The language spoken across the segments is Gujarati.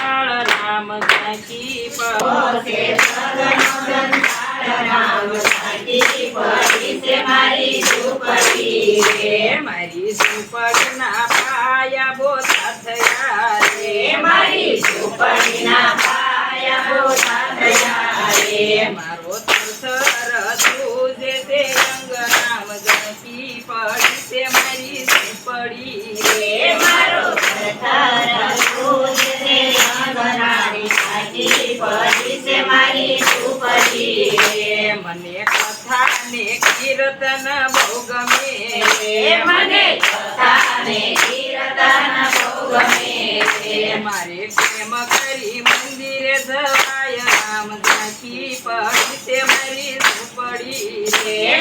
સંતાળ રામ ઝાંકી પડી છે સગનો સંસાર રામ ઝાંકી પડી છે મારી ઝૂંપડી રે રે મારી ઝૂંપડના પાયા બોધા થયા રે રે મારી ઝૂંપડીના પાયા બોધા થયા રે મારો થરથર ધ્રુજે તે અંગ રામ ઝાંકી પડી મને કથા ને કીર્તન બહુ ગમે. મને કથાને કીર્તન બહુ ગમે. મારે પ્રેમ કરી મંદિરે જવાય રામ ઝાંકી પડી તે મારી ઝૂંપડી.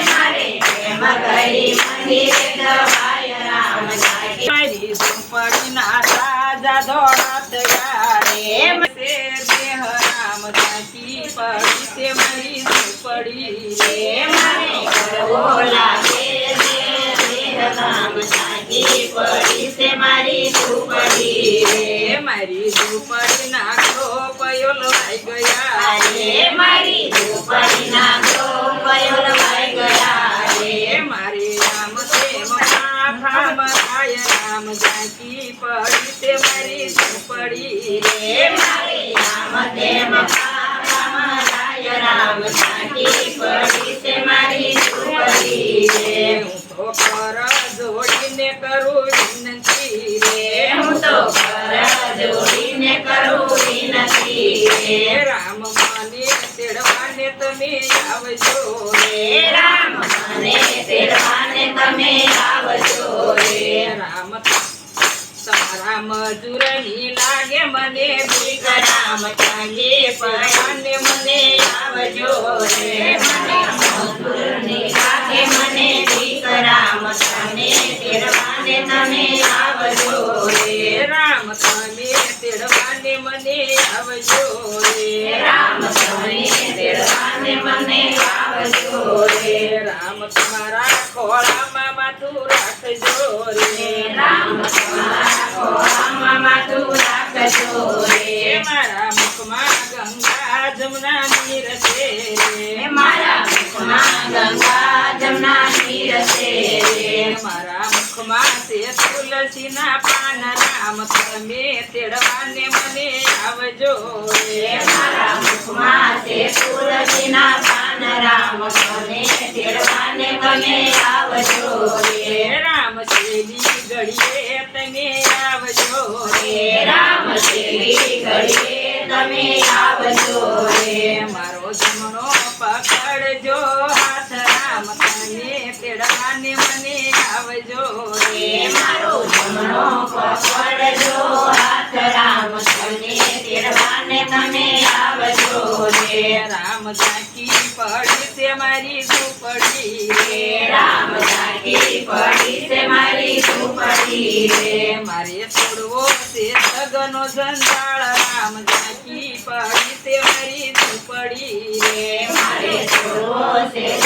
મારે પ્રેમ કરી મંદિરે જવાય રામ ઝાંકી મારી ઝૂંપડીના તાજા ધોળા થયા રે તે દેહ રામ ઝાંકી પડી તે મારી ઝૂંપડી રે રે મને કરવો લાગે છે દેહ રામ ઝાંકી પડી છે મારી ઝૂંપડી રે રે મારી ઝૂંપડીના ખોપયો લવાઈ ગયા આજે મારી ઝૂંપડીના ગોપયો લવાઈ ગયા રે રે મારી રામ પ્રેમ માથામ થાય રામ ઝાંકી પડી તે મારી ઝૂંપડી રે રે મારી રામ તેમ પાપામાં રાય રામ રે રે રે રે મને તેડવાને તમે આવજો હે રામ મને તેડવાને તમે રે રામ તમારા મજૂરની મને રામ ચાંગે પડવાને મને આવજો રે મને મજૂરની લાગે મને ભીખ રામ તને તેડવાને તમે આવજો હે રે રામ તમે તેડવાને મને આવજો હે રે રામ તમે તેડવાને મને આવજો હે રે રામ તમારા ખોળામાં માથું રાખજો હે રે રામ તમારા ખોળામાં માથું રાખજો ગંગા જમના નીર છે હે રે મારા મુખમાં ગંગા જમના નીર રે મારા મુખમાં છે તુલસીના પાન રામ તમે તેડવાને મને આવજો. રે મારા મુખમાં છે તુલસીના પાન રામ તને તેડવાને તમે આવજો. રે રામ શેલી ઘડીએ તમે આવજો. રે રામ શેરી ઘડીએ તમે આવજો રે. મારો જમણો પકડજો, હાથ રામ તમે તેડવાને મને આવજો રે. મારો જમણો પકડજો રામ ઝાંકી પડી છે મારી ઝૂંપડી રે. રામ ઝાંકી પડી છે મારી ઝૂંપડી રે. મારે છોડવો છે સગનો જંજાળ. રામ ઝાંકી પડી છે મારી ઝૂંપડી રે.